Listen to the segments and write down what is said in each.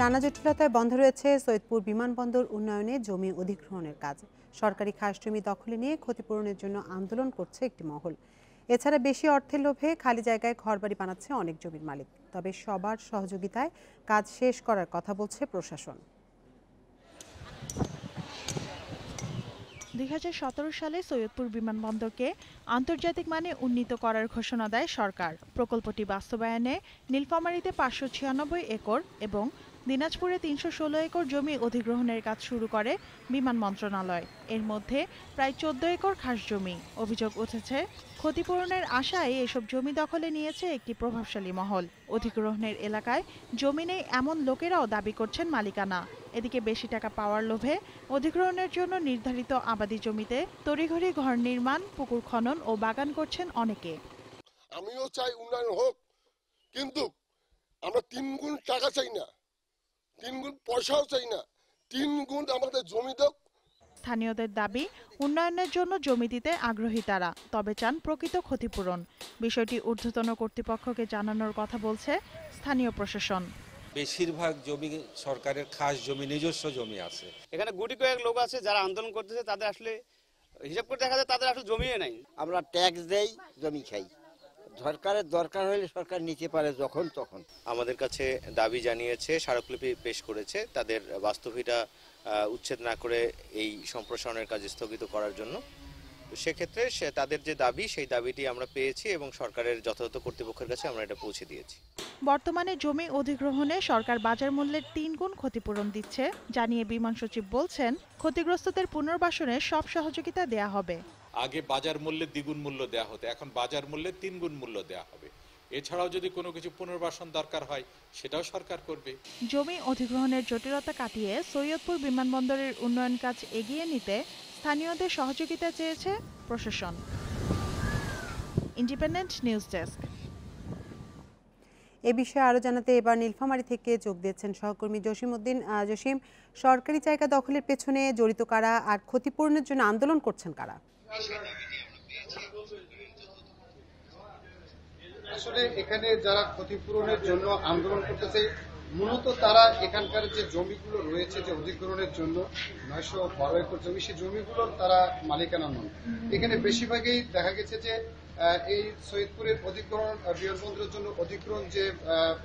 নানা জটিলতায় বন্ধ রয়েছে সৈয়দপুর বিমানবন্দর উন্নয়নে জমি অধিগ্রহণের কাজ। সরকারি খাস জমি দখলে নিয়ে ক্ষতিপূরণের জন্য আন্দোলন করছে একটি মহল। এছাড়া বেশি অর্থের লোভে খালি জায়গায় ঘরবাড়ি বানাচ্ছে অনেক জমির মালিক। তবে সবার সহযোগিতায় কাজ শেষ করার কথা বলছে প্রশাসন। দুই হাজার সতেরো সালে সৈয়দপুর বিমানবন্দরকে আন্তর্জাতিক মানে উন্নীত করার ঘোষণা দেয় সরকার। প্রকল্পটি বাস্তবায়নে নীলফামারীতে পাঁচশো ছিয়ানব্বই একর এবং দিনাজপুরে তিনশো ষোলো একর জমি অধিগ্রহণের কাজ শুরু করে বিমান মন্ত্রণালয়। এর মধ্যে প্রায় চোদ্দ একর খাস জমি। অভিযোগ উঠেছে, ক্ষতিপূরণের আশায় এসব জমি দখলে নিয়েছে একটি প্রভাবশালী মহল। অধিগ্রহণের এলাকায় জমি নেই এমন লোকেরাও দাবি করছেন মালিকানা। এদিকে বেশি টাকা পাওয়ার লোভে অধিগ্রহণের জন্য নির্ধারিত আবাদি জমিতে তড়িঘড়ি ঘর নির্মাণ, পুকুর খনন ও বাগান করছেন অনেকে। আমিও চাই উন্নয়ন হোক, কিন্তু আমরা তিন গুণ টাকা চাই না। তিন গুণ পয়সাও চাই না। তিন গুণ আমাদের জমি দাও। স্থানীয়দের দাবি উন্নয়নের জন্য জমি দিতে আগ্রহী তারা তবে চান প্রকৃত ক্ষতিপূরণ। বিষয়টি ঊর্ধ্বতন কর্তৃপক্ষকে জানানোর কথা বলছে স্থানীয় প্রশাসন। বেশিরভাগ জমি সরকারের খাস জমি নিজস্ব জমি আছে। এখানে গুটি কয়েক লোক আছে যারা আন্দোলন করতেছে তাদের আসলে হিসাব করে দেখা যায় তাদের আসলে জমিয়ে নাই। আমরা ট্যাক্স দেই জমি খাই। সরকারের দরকার হলে সরকার নিতে পারে যখন তখন। আমাদের কাছে দাবি জানিয়েছে স্মারকলিপি পেশ করেছে তাদের বাস্তবিটা উচ্ছেদ না করে এই সম্প্রসারণের কাজ স্থগিত করার জন্য। সেক্ষেত্রে সে তাদের যে দাবি সেই দাবিটি আমরা পেয়েছি এবং সরকারের যথাযথ কর্তৃপক্ষের কাছে আমরা এটা পৌঁছে দিয়েছি। বর্তমানে জমি অধিগ্রহণে সরকার বাজার মূল্যের তিন গুণ ক্ষতিপূরণ দিচ্ছে জানিয়ে বিমান সচিব বলছেন ক্ষতিগ্রস্তদের পুনর্বাসনে সব সহযোগিতা দেয়া হবে। আগে বাজার মূল্যে দ্বিগুণ মূল্য দেওয়া হতো এখন বাজার মূল্যে তিনগুণ মূল্য দেওয়া হবে। এছাড়াও যদি কোনো কিছু পুনর্বাসন দরকার হয় সেটাও সরকার করবে। জমি অধিগ্রহণের জটিলতা কাটিয়ে সৈয়দপুর বিমানবন্দরের উন্নয়ন কাজ এগিয়ে নিতে স্থানীয়দের সহযোগিতা চেয়েছে প্রশাসন। ইন্ডিপেন্ডেন্ট নিউজ ডেস্ক এ বিষয়ে আরও জানাতে এবার নীলফামারী থেকে যোগ দিয়েছেন সহকর্মী জসিম উদ্দিন। জসিম সরকারি জায়গা দখলের পেছনে জড়িত কারা আর ক্ষতিপূরণের জন্য আন্দোলন করছেন কারা? আসলে এখানে যারা ক্ষতিপূরণের জন্য আন্দোলন করতেছে, মূলত তারা এখানকার যে জমিগুলো রয়েছে যে অধিগ্রহণের জন্য নয়শো বারো একর জমি, সেই জমিগুলোর তারা মালিকানা নন এখানে বেশিরভাগই দেখা গেছে যে এই সৈয়দপুরের অধিগ্রহণ বিমানবন্দরের জন্য অধিগ্রহণ যে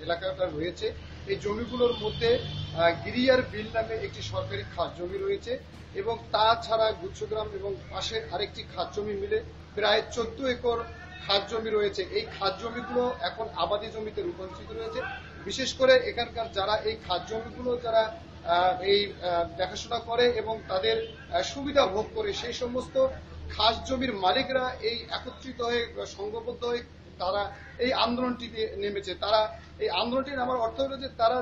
এলাকাটা রয়েছে, এই জমিগুলোর মধ্যে গিরিয়ার বিল নামে একটি সরকারি খাস জমি রয়েছে এবং তাছাড়া গুচ্ছগ্রাম এবং পাশে আরেকটি খাস জমি মিলে প্রায় চোদ্দ একর খাস জমি রয়েছে। এই খাস জমিগুলো এখন আবাদি জমিতে রূপান্তরিত রয়েছে। বিশেষ করে এখানকার যারা এই খাস জমিগুলো যারা এই দেখাশোনা করে এবং তাদের সুবিধা ভোগ করে, সেই সমস্ত খাস জমির মালিকরা এই একত্রিত হয়ে, সংঘবদ্ধ হয়ে তারা এই আন্দোলনটিতে নেমেছে। তারা এই আন্দোলনটি আমার অর্থ হলো যে তারা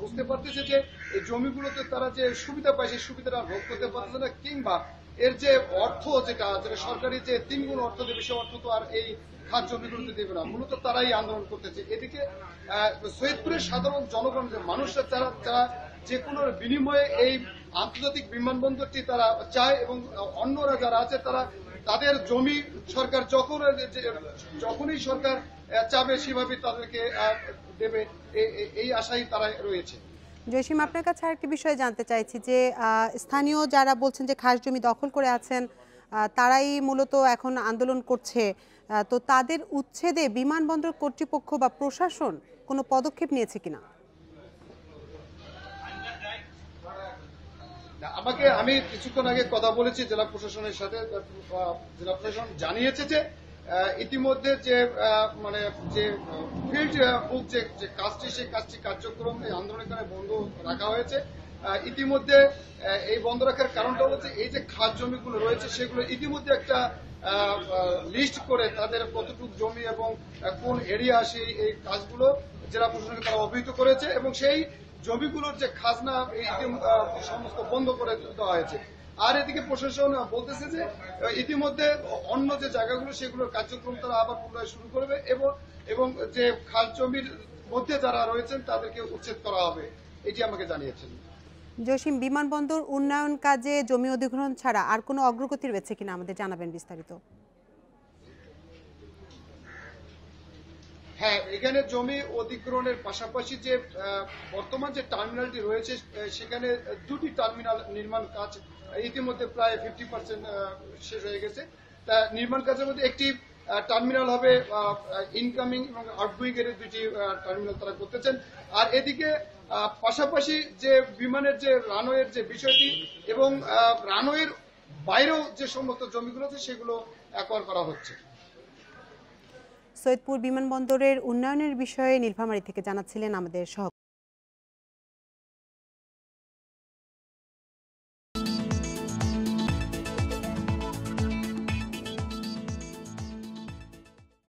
বুঝতে পারতেছে যে এই জমিগুলোতে তারা যে সুবিধা পায় সেই সুবিধাটা ভোগ করতে পারতেছে না, কিংবা এর যে অর্থ যেটা যেটা সরকারি যে তিন গুণ অর্থ দেবে, সে অর্থ তো আর এই খাত জমিগুলোতে দেবে না। মূলত তারাই আন্দোলন করতেছে। এদিকে সৈয়দপুরের সাধারণ জনগণ যে মানুষরা, যারা যারা যে কোনো বিনিময়ে এই আন্তর্জাতিক বিমানবন্দরটি তারা চায় এবং অন্যরা যারা আছে তারা তাদের জমি সরকার যখন যখনই সরকার চাবে সেভাবে তাদেরকে দেবে। এই আশাই তারা রয়েছে। জসিম আপনার কাছে আরেকটি বিষয় জানতে চাইছি যে স্থানীয় যারা বলছেন যে খাস জমি দখল করে আছেন তারাই মূলত এখন আন্দোলন করছে। তো তাদের উচ্ছেদে বিমানবন্দর কর্তৃপক্ষ বা প্রশাসন কোনো পদক্ষেপ নিয়েছে কিনা না, আমাকে, আমি কিছুক্ষণ আগে কথা বলেছি জেলা প্রশাসনের সাথে জেলা প্রশাসন জানিয়েছে যে ইতিমধ্যে যে মানে যে, ফিল্ড বুক যে কাজটি, সেই কাজটি কার্যক্রম এই আন্দোলনের কারণে বন্ধ রাখা হয়েছে। ইতিমধ্যে এই বন্ধ রাখার কারণটা হচ্ছে এই যে খাস জমিগুলো রয়েছে, সেগুলো ইতিমধ্যে একটা লিস্ট করে তাদের কতটুকু জমি এবং কোন এরিয়া আসে এই- কাজগুলো জেলা প্রশাসনকে তারা অভিহিত করেছে এবং সেই জমিগুলোর যে খাজনা সমস্ত বন্ধ করে দেওয়া হয়েছে। আর এদিকে প্রশাসন বলতেছে যে ইতিমধ্যে অন্য যে জায়গাগুলো, সেগুলোর কার্যক্রম তারা আবার পুনরায় শুরু করবে এবং এবং যে খাল জমির মধ্যে যারা রয়েছেন, তাদেরকে উচ্ছেদ করা হবে। এটি আমাকে জানিয়েছেন। জসিম, বিমানবন্দর উন্নয়ন কাজে জমি অধিগ্রহণ ছাড়া আর কোনো অগ্রগতি রয়েছে কিনা আমাদের জানাবেন বিস্তারিত। হ্যাঁ এখানে জমি অধিগ্রহণের পাশাপাশি যে বর্তমান যে টার্মিনালটি রয়েছে সেখানে দুটি টার্মিনাল নির্মাণ কাজ ইতিমধ্যে প্রায় ফিফটি পার্সেন্ট শেষ হয়ে গেছে। তা নির্মাণ কাজের মধ্যে একটি টার্মিনাল হবে ইনকামিং এবং আউটগোয়িং এর দুটি টার্মিনাল তারা করতেছেন। আর এদিকে পাশাপাশি যে বিমানের যে রানওয়ের যে বিষয়টি এবং রানওয়ের বাইরেও যে সমস্ত জমিগুলো আছে, সেগুলো অ্যাকোয়ার করা হচ্ছে। সৈয়দপুর বিমানবন্দরের উন্নয়নের বিষয়ে নীলফামারী থেকে জানাচ্ছিলেন আমাদের সহ